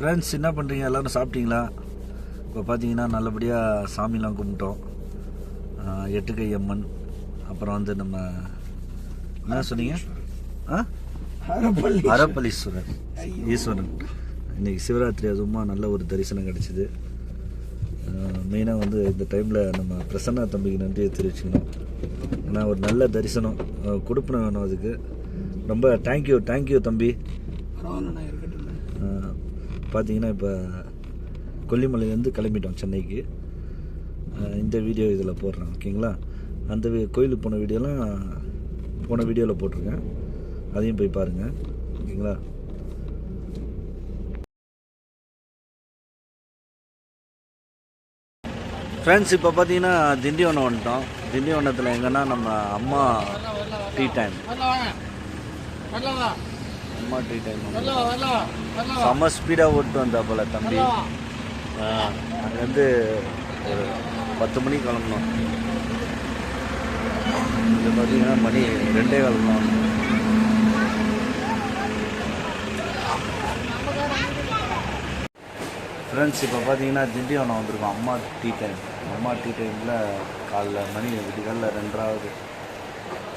Friends என்ன பண்ணுறீங்க எல்லோரும் சாப்பிட்டீங்களா? இப்போ பார்த்தீங்கன்னா நல்லபடியாக சாமிலாம் கும்பிட்டோம். எட்டுக்கை அம்மன் அப்புறம் வந்து நம்ம என்ன சொன்னீங்க? ஆ? அரப்பளீஸ்வரர் ஈஸ்வரன். இன்னைக்கு சிவராத்திரி அதுவுமா நல்ல ஒரு தரிசனம் கிடச்சிது. மெயினாக வந்து இந்த டைமில் நம்ம பிரசன்னா தம்பிக்கு நன்றியை தெரிவிச்சுக்கணும். ஏன்னா ஒரு நல்ல தரிசனம் கொடுப்பன வேணும் அதுக்கு. ரொம்ப தேங்க்யூ தேங்க்யூ தம்பி. பார்த்தீங்கன்னா இப்போ கொல்லிமலையிலேருந்து கிளம்பிட்டோம் சென்னைக்கு. இந்த வீடியோ இதில் போடுறேன் ஓகேங்களா? அந்த வி- கோயிலுக்கு போன வீடியோலாம் போன வீடியோவில் போட்டிருக்கேன். அதையும் போய் பாருங்கள் ஓகேங்களா? ஃப்ரெண்ட்ஸ் இப்போ பார்த்தீங்கன்னா திண்டிவனம் வந்துட்டோம். திண்டிவனத்தில் எங்கன்னா நம்ம அம்மா டீ டைம். அம்மா டீ டைம் செம்ம ஸ்பீடாக ஓட்டு வந்தா போல தம்பி. அங்கேருந்து ஒரு பத்து மணிக்கு கிளம்பணும் இது பார்த்தீங்கன்னா மணி ரெண்டே கிளம்பணும் ஃப்ரெண்ட்ஸ் இப்போ பார்த்தீங்கன்னா திண்டிவனம் வந்திருக்கோம். அம்மா டீ டைம் அம்மா டீ டைமில் காலைல மணி விடிகாலில் ரெண்டாவது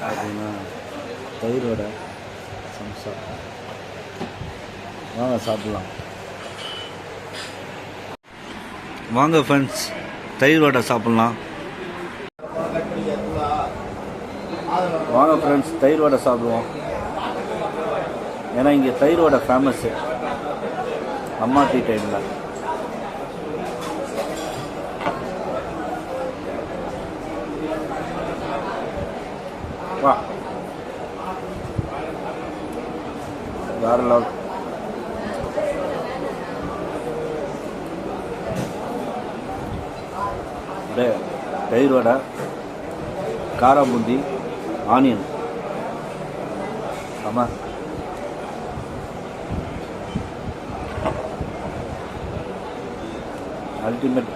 பார்த்தீங்கன்னா தயிர் வடை சம்சா வாங்க சாப்பிட்லாம். வாங்க ஃப்ரெண்ட்ஸ் தயிர் வடை சாப்பிட்லாம். வாங்க ஃப்ரெண்ட்ஸ் தயிர் வடை சாப்பிடுவோம். ஏன்னா இங்கே தயிர் வடை ஃபேமஸ்ஸு அம்மா டீ டைமில் வேற லெவல். அப்படியே தயிர் வடை காரா பூந்தி ஆனியன். ஆமாம் அல்டிமேட்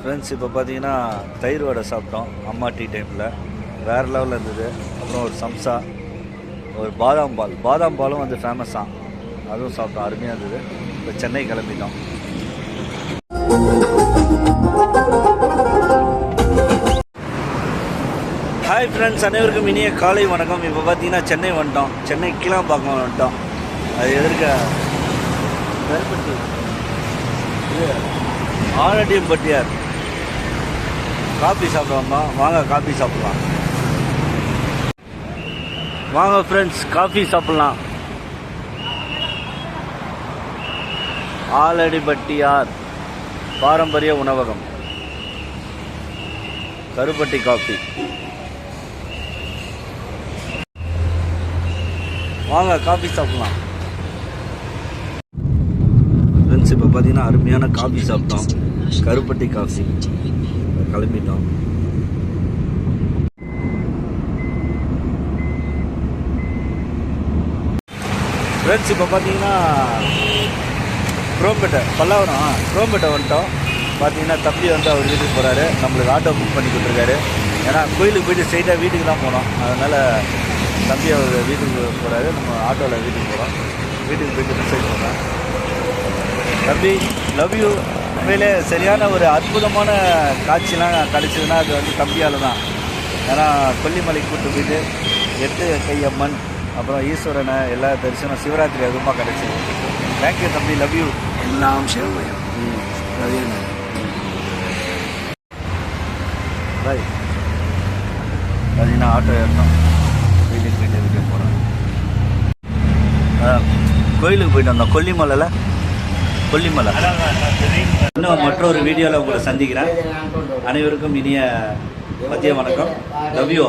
ஃப்ரெண்ட்ஸ் இப்போ பார்த்தீங்கன்னா தயிர் வடை சாப்பிட்டோம் அம்மா டீ டைமில் வேறு லெவலில் இருந்தது. அப்புறம் ஒரு சம்சா. ஒரு பாதாம் பால். பாதாம் பாலும் வந்து ஃபேமஸ் தான் அதுவும் சாப்பிட்டோம் அருமையாக இருந்தது. இப்போ சென்னை கிளம்பிட்டோம். ஹாய் ஃப்ரெண்ட்ஸ் அனைவருக்கும் இனிய காலை வணக்கம். இப்போ பார்த்தீங்கன்னா சென்னை வந்துட்டோம். சென்னை கீழாம்பாக்கம் வந்துட்டோம். அது எதிர்க்க கருப்பட்டி. இது பட்டியார் காபி சாப்பிடுவோம்மா. வாங்க காபி சாப்பிடலாம். வாங்க ஃப்ரெண்ட்ஸ் காஃபி சாப்பிட்லாம். ஆலடிபட்டியார் பாரம்பரிய உணவகம். கருப்பட்டி காஃபி வாங்க காஃபி சாப்பிட்லாம். ஃப்ரெண்ட்ஸ் இப்போ பார்த்தீங்கன்னா அருமையான காஃபி சாப்பிட்டோம். கருப்பட்டி காஃபி கிளம்பிட்டோம். ஃப்ரெண்ட்ஸ் இப்போ பார்த்தீங்கன்னா குரோம்பேட்டை பல்லாவரம் குரோம்பேட்டை வந்துட்டோம். பார்த்தீங்கன்னா தம்பி வந்து அவர் வீட்டுக்கு போகிறாரு நம்மளுக்கு ஆட்டோ புக் பண்ணி கொடுத்துருக்காரு. ஏன்னா கோயிலுக்கு போயிட்டு ஸ்ட்ரெயிட்டாக வீட்டுக்கு தான் போனோம். அதனால் தம்பி அவர் வீட்டுக்கு போகிறாரு நம்ம ஆட்டோவில் வீட்டுக்கு போகிறோம் வீட்டுக்கு போயிட்டு மெசேஜ் பண்ணோம் தம்பி லவ் யூ உண்மையிலே சரியான ஒரு அற்புதமான காட்சிலாம் கிடச்சிதுன்னா அது வந்து தம்பியால் தான். ஏன்னா கொல்லிமலை கூட்டு போயிட்டு எட்டு கையம்மன் அப்புறம் ஈஸ்வரனை எல்லா தரிசனம் சிவராத்திரி அதுமா கிடைச்சிது. தேங்க்யூ தம்பி லவ் யூ எல்லாம் சிவமயம். அதே பாய் பார்த்தீங்கன்னா ஆட்டோ ஏறணும். வீட்டுக்கு போயிட்டு இருக்க போகிறோம் கோயிலுக்கு போயிட்டு வந்தோம். கொல்லிமலையில் கொல்லிமலை. இன்னும் மற்றொரு வீடியோவில் உங்களை சந்திக்கிறேன். அனைவருக்கும் இனிய மதிய வணக்கம். Love you